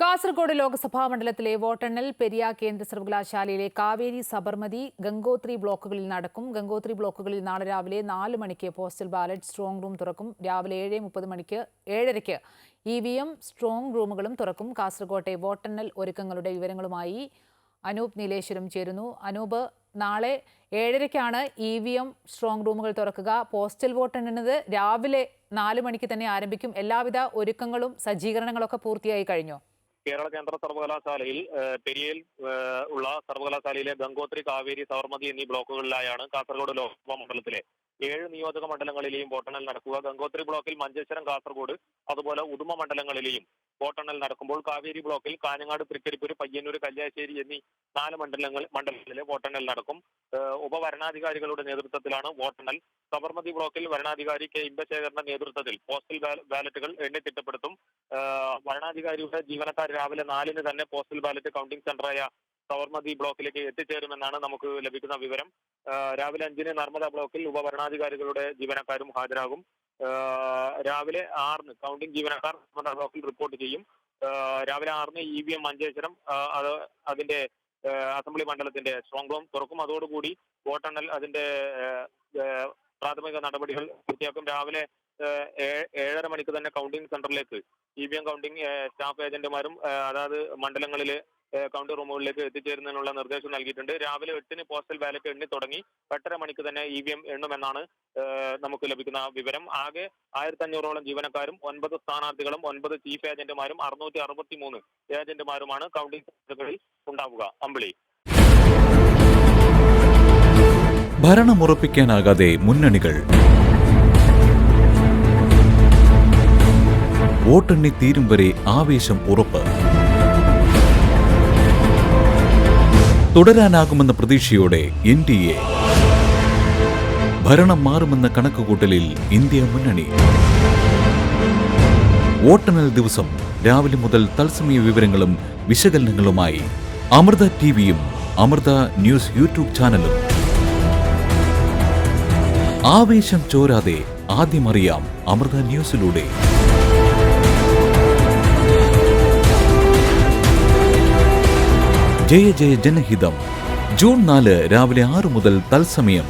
കാസർഗോഡ് ലോക്സഭാ മണ്ഡലത്തിലെ വോട്ടെണ്ണൽ പെരിയ കേന്ദ്ര സർവകലാശാലയിലെ കാവേരി സബർമതി ഗംഗോത്രി ബ്ലോക്കുകളിൽ നടക്കും. ഗംഗോത്രി ബ്ലോക്കുകളിൽ നാളെ രാവിലെ നാല് മണിക്ക് പോസ്റ്റൽ ബാലറ്റ് സ്ട്രോങ് റൂം തുറക്കും. രാവിലെ ഏഴ് മുപ്പത് മണിക്ക് ഏഴരയ്ക്ക് ഇ വി എം സ്ട്രോങ് റൂമുകളും തുറക്കും. കാസർഗോട്ടെ വോട്ടെണ്ണൽ ഒരുക്കങ്ങളുടെ വിവരങ്ങളുമായി അനൂപ് നീലേശ്വരം ചേരുന്നു. അനൂപ് നാളെ ഏഴരയ്ക്കാണ് ഇ വി എം സ്ട്രോങ് റൂമുകൾ തുറക്കുക. പോസ്റ്റൽ വോട്ട് എണ്ണുന്നത് രാവിലെ നാല് മണിക്ക് തന്നെ ആരംഭിക്കും. എല്ലാവിധ ഒരുക്കങ്ങളും സജ്ജീകരണങ്ങളൊക്കെ പൂർത്തിയായി കഴിഞ്ഞു. കേരള കേന്ദ്ര സർവകലാശാലയിൽ പെരിയയിൽ ഉള്ള സർവകലാശാലയിലെ ഗംഗോത്രി കാവേരി സവർമതി എന്നീ ബ്ലോക്കുകളിലായാണ് കാസർഗോഡ് ലോക്സഭാ മണ്ഡലത്തിലെ ഏഴ് നിയോജക മണ്ഡലങ്ങളിലെയും വോട്ടെണ്ണൽ നടക്കുക. ഗംഗോത്രി ബ്ലോക്കിൽ മഞ്ചേശ്വരം കാസർഗോഡ് അതുപോലെ ഉദുമ മണ്ഡലങ്ങളിലെയും വോട്ടെണ്ണൽ നടക്കുമ്പോൾ കാവേരി ബ്ലോക്കിൽ കാഞ്ഞങ്ങാട് തൃക്കരിപ്പൂർ പയ്യന്നൂർ കല്യാശ്ശേരി എന്നീ നാല് മണ്ഡലങ്ങൾ മണ്ഡലങ്ങളിലെ വോട്ടെണ്ണൽ നടക്കും. ഉപവരണാധികാരികളുടെ നേതൃത്വത്തിലാണ് വോട്ടെണ്ണൽ. സബർമതി ബ്ലോക്കിൽ വരണാധികാരി കെ. ഇമ്പശേഖരന്റെ നേതൃത്വത്തിൽ പോസ്റ്റൽ ബാലറ്റുകൾ എണ്ണി തിട്ടപ്പെടുത്തും. വരണാധികാരിയുടെ ജീവനക്കാർ രാവിലെ നാലിന് തന്നെ പോസ്റ്റൽ ബാലറ്റ് കൗണ്ടിംഗ് സെന്ററായ സബർമതി ബ്ലോക്കിലേക്ക് എത്തിച്ചേരുമെന്നാണ് നമുക്ക് ലഭിക്കുന്ന വിവരം. രാവിലെ അഞ്ചിന് നർമ്മദ ബ്ലോക്കിൽ ഉപവരണാധികാരികളുടെ ജീവനക്കാരും ഹാജരാകും. രാവിലെ ആറിന് കൗണ്ടിംഗ് ജീവനക്കാർ നമ്മുടെ ബ്ലോക്കിൽ റിപ്പോർട്ട് ചെയ്യും. രാവിലെ ആറിന് ഇ വി എം മഞ്ചേശ്വരം അത് അതിന്റെ അസംബ്ലി മണ്ഡലത്തിന്റെ സ്ട്രോങ് റൂം തുറക്കും. അതോടുകൂടി വോട്ടെണ്ണൽ അതിന്റെ പ്രാഥമിക നടപടികൾ പൂർത്തിയാക്കും. രാവിലെ ഏഴര മണിക്ക് തന്നെ കൗണ്ടിംഗ് സെന്ററിലേക്ക് E V M counting staff ഏജന്റുമാരും അതായത് മണ്ഡലങ്ങളിലെ ഏഹ് കൗണ്ട് റൂമുകളിലേക്ക് എത്തിച്ചേരുന്നതിനുള്ള നിർദ്ദേശം നൽകിയിട്ടുണ്ട്. രാവിലെ എട്ടിന് പോസ്റ്റൽ ബാലറ്റ് എണ്ണി തുടങ്ങി എട്ടര മണിക്ക് തന്നെ ഇ വി എം എണ്ണുമെന്നാണ് നമുക്ക് ലഭിക്കുന്ന വിവരം. ആകെ ആയിരത്തി അഞ്ഞൂറോളം ജീവനക്കാരും ഒൻപത് സ്ഥാനാർത്ഥികളും ഒൻപത് ചീഫ് ഏജന്റുമാരും അറുന്നൂറ്റി അറുപത്തി മൂന്ന് ഏജന്റുമാരുമാണ് കൗണ്ടിംഗ് സെന്ററുകളിൽ ഉണ്ടാവുക. അമ്പിളി. ഭരണമുറപ്പിക്കാനാകാതെ മുന്നണികൾ. വോട്ടെണ്ണി തീരും വരെ ആവേശം ഉറപ്പ്. തുടരാനാകുമെന്ന പ്രതീക്ഷയോടെ എൻ ഡി എ ഭരണം മാറുമെന്ന കണക്കുകൂട്ടലിൽ ഇന്ത്യ മുന്നണി. വോട്ടെണ്ണൽ ദിവസം രാവിലെ മുതൽ തത്സമയ വിവരങ്ങളും വിശകലനങ്ങളുമായി അമൃത ടിവിയും അമൃത ന്യൂസ് യൂട്യൂബ് ചാനലും. ആവേശം ചോരാതെ ആദ്യമറിയാം അമൃത ന്യൂസിലൂടെ. ജയ ജയ ജനഹിതം. ജൂൺ നാല് രാവിലെ ആറ് മുതൽ തത്സമയം